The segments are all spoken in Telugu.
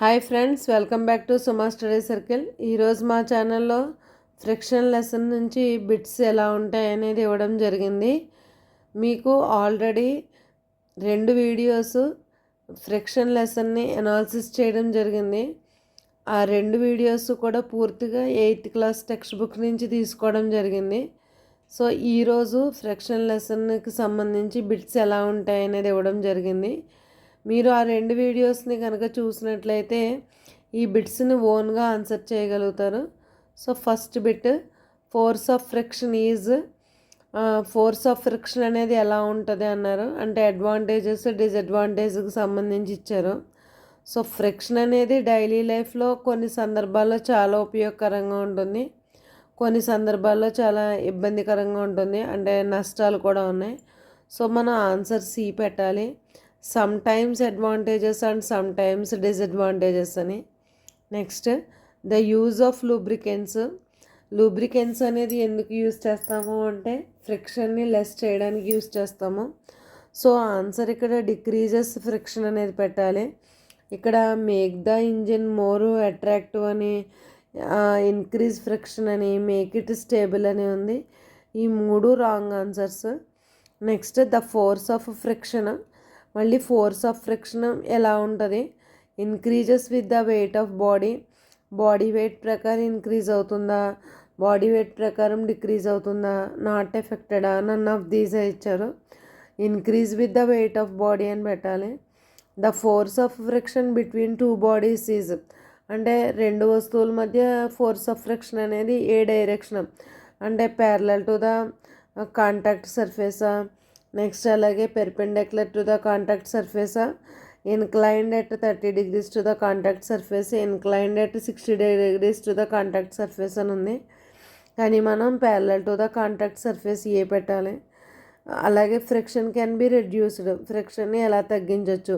Hi friends welcome back to Suma study circle. ఈరోజు మా ఛానల్లో ఫ్రిక్షన్ లెసన్ నుంచి బిట్స్ ఎలా ఉంటాయి అనేది ఇవ్వడం జరిగింది. మీకు ఆల్రెడీ రెండు వీడియోస్ ఫ్రిక్షన్ లెసన్ని అనాలిసిస్ చేయడం జరిగింది. ఆ రెండు వీడియోస్ కూడా పూర్తిగా ఎయిత్ క్లాస్ టెక్స్ట్ బుక్ నుంచి తీసుకోవడం జరిగింది. సో ఈరోజు ఫ్రిక్షన్ లెసన్కి సంబంధించి బిట్స్ ఎలా ఉంటాయి అనేది ఇవ్వడం జరిగింది. మీరు ఆ రెండు వీడియోస్ని కనుక చూసినట్లయితే ఈ బిట్స్ని ఓన్గా ఆన్సర్ చేయగలుగుతారు. So first bit force of friction is force of friction అనేది ఎలా ఉంటుంది అన్నారు. అంటే అడ్వాంటేజెస్ డిసడ్వాంటేజ్కి సంబంధించి ఇచ్చారు. సో ఫ్రిక్షన్ అనేది డైలీ లైఫ్లో కొన్ని సందర్భాల్లో చాలా ఉపయోగకరంగా ఉంటుంది. కొన్ని సందర్భాల్లో చాలా ఇబ్బందికరంగా ఉంటుంది. అంటే నష్టాలు కూడా ఉన్నాయి. సో మనం ఆన్సర్ సి పెట్టాలి. Sometimes advantages and sometimes disadvantages అని. Next the use of lubricants lubricants అనేది ఎందుకు యూజ్ చేస్తాము అంటే ఫ్రిక్షన్ని లెస్ చేయడానికి యూజ్ చేస్తాము. సో ఆన్సర్ ఇక్కడ డిక్రీజెస్ ఫ్రిక్షన్ అనేది పెట్టాలి. ఇక్కడ make the engine more attractive అని ఇంక్రీజ్ ఫ్రిక్షన్ అని మేక్ ఇట్ స్టేబుల్ అని ఉంది. ఈ మూడు wrong answers next the force of friction మళ్ళీ ఫోర్స్ ఆఫ్ ఫ్రిక్షన్ ఎలా ఉంటుంది? Increases with the weight of body body weight ప్రకారం ఇంక్రీజ్ అవుతుందా? బాడీ వెయిట్ ప్రకారం డిక్రీజ్ అవుతుందా? నాట్ ఎఫెక్టెడా నన్ ఆఫ్ దీస్ ఇచ్చారు. Increase with the weight of body అని పెట్టాలి. The force of friction between two bodies is అంటే రెండు వస్తువుల మధ్య ఫోర్స్ ఆఫ్ ఫ్రిక్షన్ అనేది ఏ డైరెక్షన్ అంటే ప్యారలల్ టు ద కాంటాక్ట్ సర్ఫేసా నెక్స్ట్ అలాగే perpendicular to the contact surface inclined at thirty degrees to the contact surface inclined at sixty degrees to the contact surface అని ఉంది. కానీ మనం parallel to the contact surface A పెట్టాలి? అలాగే ఫ్రిక్షన్ కెన్ బి రెడ్యూస్డ్ ఫ్రిక్షన్ని ఎలా తగ్గించవచ్చు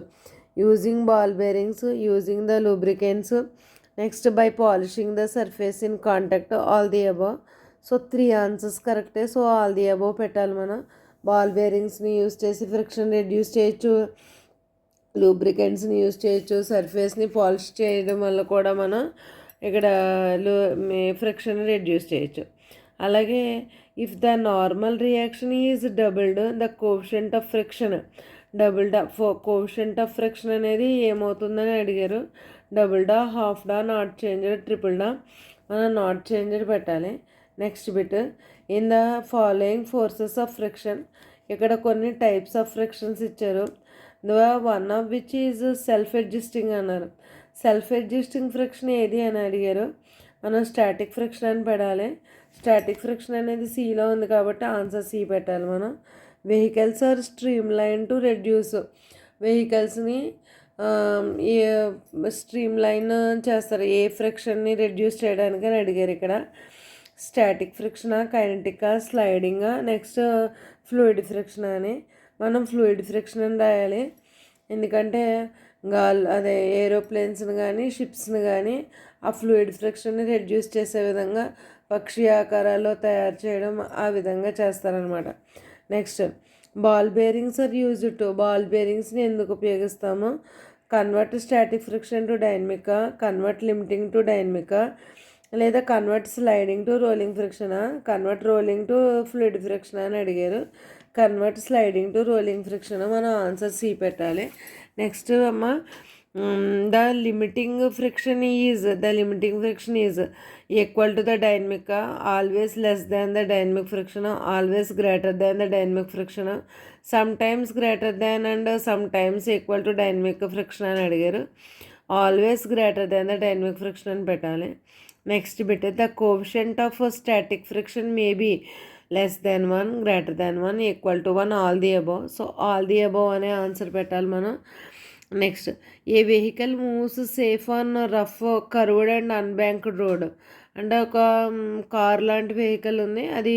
using ball bearings using the lubricants next by polishing the surface in contact all the above so three answers కరెక్టే సో ఆల్ ది అబో పెట్టాలి మనం. బాల్ బేరింగ్స్ని యూస్ చేసి ఫ్రిక్షన్ రెడ్యూస్ చేయొచ్చు. లూబ్రికెంట్స్ని యూస్ చేయొచ్చు. సర్ఫేస్ని పాలిష్ చేయడం వల్ల కూడా మనం ఇక్కడ లూ ఫ్రిక్షన్ రెడ్యూస్ చేయొచ్చు. అలాగే if the normal reaction is doubled the quotient of friction double డా ఫో కోషంట్ ఆఫ్ ఫ్రిక్షన్ అనేది ఏమవుతుందని అడిగారు. డబుల్ డా హాఫ్ డా నాట్ చేంజర్ ట్రిపుల్ డా మనం నాట్ చేంజర్ పెట్టాలి. Next bit in the following forces of friction ఇక్కడ కొన్ని టైప్స్ ఆఫ్ ఫ్రిక్షన్స్ ఇచ్చారు. One of which is self adjusting అన్నారు. సెల్ఫ్ అడ్జస్టింగ్ ఫ్రిక్షన్ ఏది అని అడిగారు. మనం స్టాటిక్ ఫ్రిక్షన్ అని పెడాలి. స్టాటిక్ ఫ్రిక్షన్ అనేది సీలో ఉంది కాబట్టి ఆన్సర్ సి పెట్టాలి మనం. Vehicles are streamline to reduce వెహికల్స్ని స్ట్రీమ్ లైన్ చేస్తారు. ఏ ఫ్రిక్షన్ని రెడ్యూస్ చేయడానికి అని అడిగారు ఇక్కడ. స్టాటిక్ ఫ్రిక్షనా కైనటికా స్లైడింగా నెక్స్ట్ ఫ్లూయిడ్ ఫ్రిక్షన్ అని. మనం ఫ్లూయిడ్ ఫ్రిక్షన్ అని రాయాలి. ఎందుకంటే గాల్ అదే ఏరోప్లేన్స్ని కానీ షిప్స్ని కానీ ఆ ఫ్లూయిడ్ ఫ్రిక్షన్ని రెడ్యూస్ చేసే విధంగా పక్షి ఆకారాల్లో తయారు చేయడం ఆ విధంగా చేస్తారనమాట next ball bearings are use to ball బేరింగ్స్ని ఎందుకు ఉపయోగిస్తాము? కన్వర్ట్ స్టాటిక్ ఫ్రిక్షన్ టు డైనమికా కన్వర్ట్ లిమిటింగ్ టు డైనమికా లేదా convert sliding to rolling ఫ్రిక్షనా convert rolling to fluid friction అని అడిగారు. Convert sliding to rolling friction మనం ఆన్సర్ సి పెట్టాలి. నెక్స్ట్ అమ్మ the limiting friction is the limiting friction is equal to the dynamic always less than the dynamic friction always greater than the dynamic friction sometimes greater than and sometimes equal to dynamic friction అని అడిగారు. Always greater than the dynamic friction అని పెట్టాలి. Next bit the coefficient of static friction may be less than one greater than one equal to one all the above so all the above అనే ఆన్సర్ పెట్టాలి మనం. Next a vehicle moves safe on rough curved and unbanked road? అంటే ఒక కార్ లాంటి వెహికల్ ఉంది. అది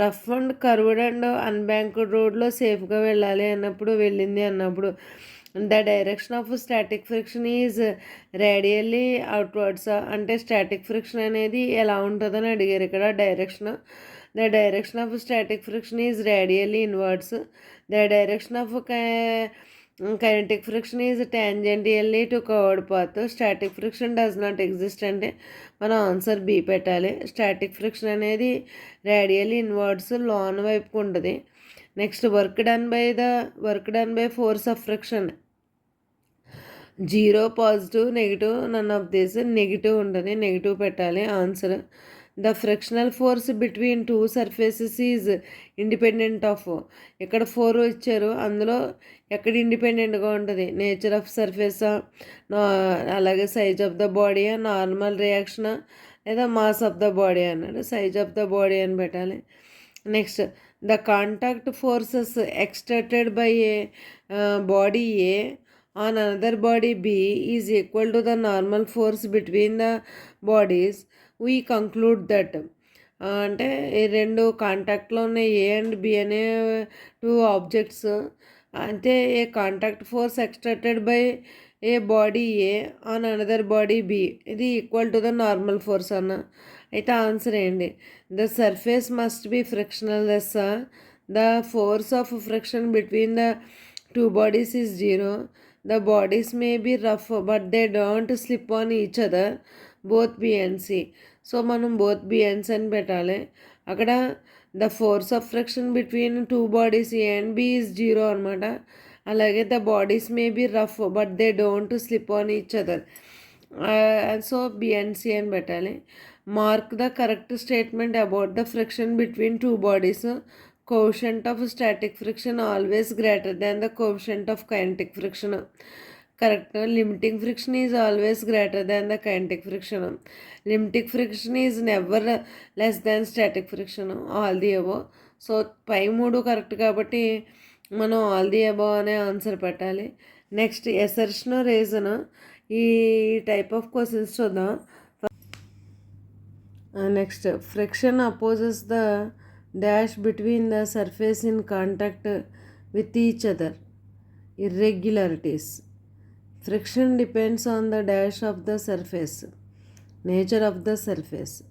rough and curved and unbanked రోడ్లో సేఫ్గా వెళ్ళాలి అన్నప్పుడు వెళ్ళింది అన్నప్పుడు the direction of static friction is radially outwards అంటే స్టాటిక్ ఫ్రిక్షన్ అనేది ఎలా ఉంటుందని అడిగారు ఇక్కడ. Direction the direction of static friction is radially inwards the direction of kinetic friction is tangentially to covered path static friction does not exist అంటే మనం ఆన్సర్ బి పెట్టాలి. స్టాటిక్ ఫ్రిక్షన్ అనేది రేడియల్ ఇన్వర్డ్స్ లోన్ వైపుకు ఉంటుంది. Next work done by the work done by force of friction. Zero positive negative none of this negative ఉంటుంది నెగిటివ్ పెట్టాలి answer. The frictional force between two surfaces is independent of. ఇక్కడ ఫోర్ ఇచ్చారు అందులో ఎక్కడ ఇండిపెండెంట్గా ఉంటుంది? నేచర్ ఆఫ్ సర్ఫేసా అలాగే size of the body normal reaction లేదా మాస్ ఆఫ్ ద బాడీ అన్నాడు. సైజ్ ఆఫ్ ద బాడీ అని పెట్టాలి. Next the contact forces exerted by a body A on another body B is equal to the normal force between the bodies we conclude that అంటే ఈ రెండు కాంటాక్ట్లో ఉన్న ఏ అండ్ బి అనే టూ ఆబ్జెక్ట్స్ అంటే a contact force extracted by a body A on another body B ఇది equal to the normal force అన్న. అయితే ఆన్సర్ ఏంటి? The surface must be frictional less the force of friction between the two bodies is zero. The bodies may be rough but they don't slip on each other both B and C so. మనం బోత్ బిఎన్సి అని పెట్టాలి. అక్కడ the force of friction between two bodies A and B is zero అనమాట అలాగే the bodies may be rough but they don't slip on each other. So B and C అని పెట్టాలి. Mark the correct statement about the friction between two bodies coefficient of static friction always greater than the coefficient of kinetic friction correct limiting friction is always greater than the kinetic friction limiting friction is never less than static friction all the above so పై మూడు కరెక్ట్ కాబట్టి మనం ఆల్ ది అబో అనే ఆన్సర్ పెట్టాలి. నెక్స్ట్ ఎసర్షన్ రీజన్ ఈ టైప్ ఆఫ్ క్వశ్చన్స్ చూద్దాం. Uh, next, friction opposes the dash between the surface in contact with each other. Irregularities. Friction depends on the dash of the surface, nature of the surface.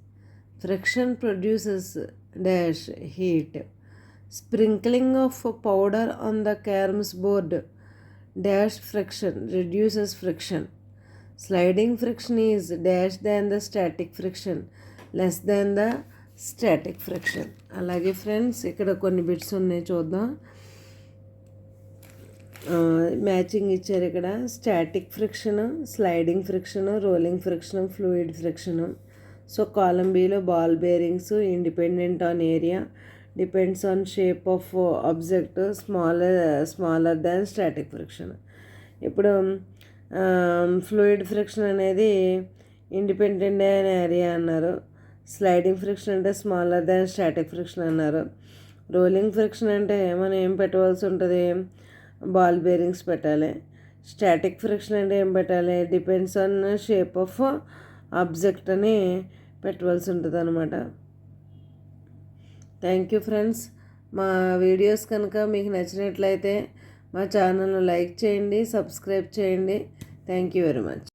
Friction produces dash heat. Sprinkling of powder on the caroms board dash friction reduces friction. Sliding friction is dash than the static friction less than the static friction. అలాగే ఫ్రెండ్స్ ఇక్కడ కొన్ని బిట్స్ ఉన్నాయి చూద్దాం. మ్యాచింగ్ ఇచ్చారు ఇక్కడ. Static friction sliding friction rolling friction fluid friction. So కాలంబీలో ball bearings independent on area depends on shape of object smaller smaller than static friction. ఇప్పుడు ఫ్లూయిడ్ ఫ్రిక్షన్ అనేది ఇండిపెండెంట్ అయిన ఏరియా అన్నారు. స్లైడింగ్ ఫ్రిక్షన్ అంటే స్మాలర్ దాన్ స్టాటిక్ ఫ్రిక్షన్ అన్నారు. రోలింగ్ ఫ్రిక్షన్ అంటే మనం ఏం పెట్టవలసి ఉంటుంది? బాల్ బేరింగ్స్ పెట్టాలి. స్టాటిక్ ఫ్రిక్షన్ అంటే ఏం పెట్టాలి? Depends on shape of object అని పెట్టవలసి ఉంటుంది అనమాట థ్యాంక్ యూ ఫ్రెండ్స్ మా వీడియోస్ కనుక మీకు నచ్చినట్లయితే మా ఛానల్ను లైక్ చేయండి సబ్స్క్రైబ్ చేయండి. Thank you very much